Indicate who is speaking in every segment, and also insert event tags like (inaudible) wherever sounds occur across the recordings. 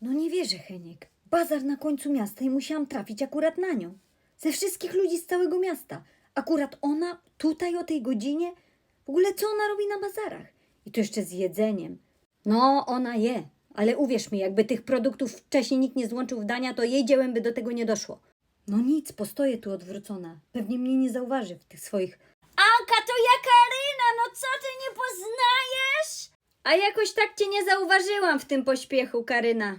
Speaker 1: No nie wierzę, Heniek. Bazar na końcu miasta i musiałam trafić akurat na nią. Ze wszystkich ludzi z całego miasta. Akurat ona tutaj o tej godzinie? W ogóle co ona robi na bazarach? I to jeszcze z jedzeniem. No, ona je. Ale uwierz mi, jakby tych produktów wcześniej nikt nie złączył w dania, to jej dziełem by do tego nie doszło. No nic, postoję tu odwrócona. Pewnie mnie nie zauważy w tych swoich...
Speaker 2: Anka, to ja Karyna, no co ty nie poznajesz?
Speaker 1: A jakoś tak cię nie zauważyłam w tym pośpiechu, Karyna.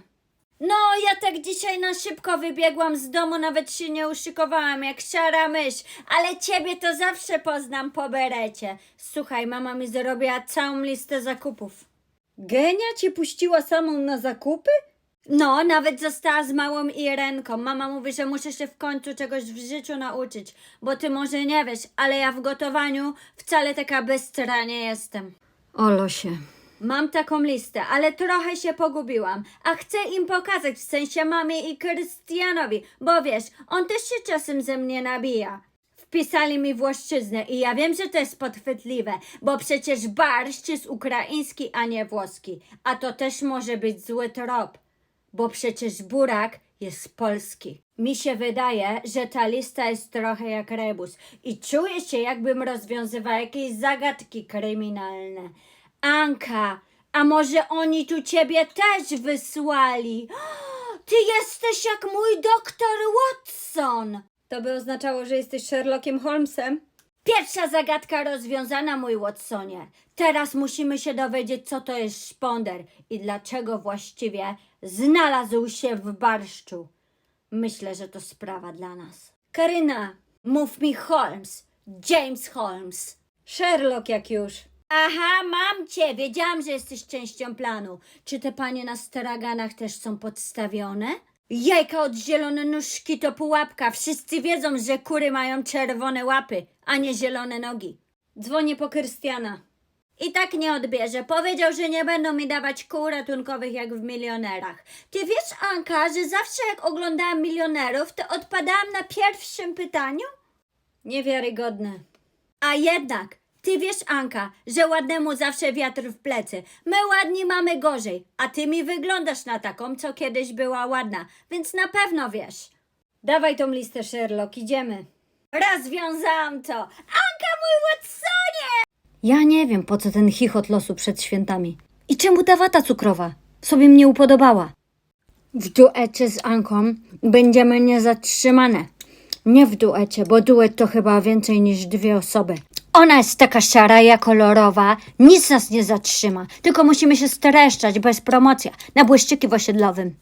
Speaker 2: No, ja tak dzisiaj na szybko wybiegłam z domu, nawet się nie uszykowałam jak szara mysz, ale ciebie to zawsze poznam po berecie. Słuchaj, mama mi zrobiła całą listę zakupów.
Speaker 1: Genia cię puściła samą na zakupy?
Speaker 2: No, nawet została z małą Irenką. Mama mówi, że muszę się w końcu czegoś w życiu nauczyć, bo ty może nie wiesz, ale ja w gotowaniu wcale taka bystra nie jestem.
Speaker 1: O losie.
Speaker 2: Mam taką listę, ale trochę się pogubiłam, a chcę im pokazać, w sensie mamie i Krystianowi, bo wiesz, on też się czasem ze mnie nabija. Wpisali mi włoszczyznę i ja wiem, że to jest podchwytliwe, bo przecież barszcz jest ukraiński, a nie włoski, a to też może być zły trop, bo przecież burak jest polski. Mi się wydaje, że ta lista jest trochę jak rebus i czuję się, jakbym rozwiązywała jakieś zagadki kryminalne. Anka, a może oni tu ciebie też wysłali? (gasps) Ty jesteś jak mój doktor Watson.
Speaker 1: To by oznaczało, że jesteś Sherlockiem Holmesem?
Speaker 2: Pierwsza zagadka rozwiązana, mój Watsonie. Teraz musimy się dowiedzieć, co to jest szponder i dlaczego właściwie znalazł się w barszczu. Myślę, że to sprawa dla nas.
Speaker 1: Karyna,
Speaker 2: Mów mi Holmes, James Holmes.
Speaker 1: Sherlock jak już.
Speaker 2: Aha, mam cię. Wiedziałam, że jesteś częścią planu. Czy te panie na straganach też są podstawione? Jajka od zielone nóżki to pułapka. Wszyscy wiedzą, że kury mają czerwone łapy, a nie zielone nogi.
Speaker 1: Dzwonię po Krystiana.
Speaker 2: I tak nie odbierze. Powiedział, że nie będą mi dawać kół ratunkowych jak w milionerach. Ty wiesz, Anka, że zawsze jak oglądałam milionerów, to odpadałam na pierwszym pytaniu?
Speaker 1: Niewiarygodne.
Speaker 2: A jednak, ty wiesz, Anka, że ładnemu zawsze wiatr w plecy. My ładni mamy gorzej, a ty mi wyglądasz na taką, co kiedyś była ładna, więc na pewno wiesz.
Speaker 1: Dawaj tą listę, Sherlock, idziemy.
Speaker 2: Rozwiązałam to. Anka, mój Watsonie!
Speaker 1: Ja nie wiem, po co ten chichot losu przed świętami. I czemu ta wata cukrowa? Sobie mnie upodobała. W duecie z Anką będziemy niezatrzymane. Nie w duecie, bo duet to chyba więcej niż dwie osoby.
Speaker 2: Ona jest taka szara, ja kolorowa, nic nas nie zatrzyma, tylko musimy się streszczać bez promocja, na błyszczyki w osiedlowym.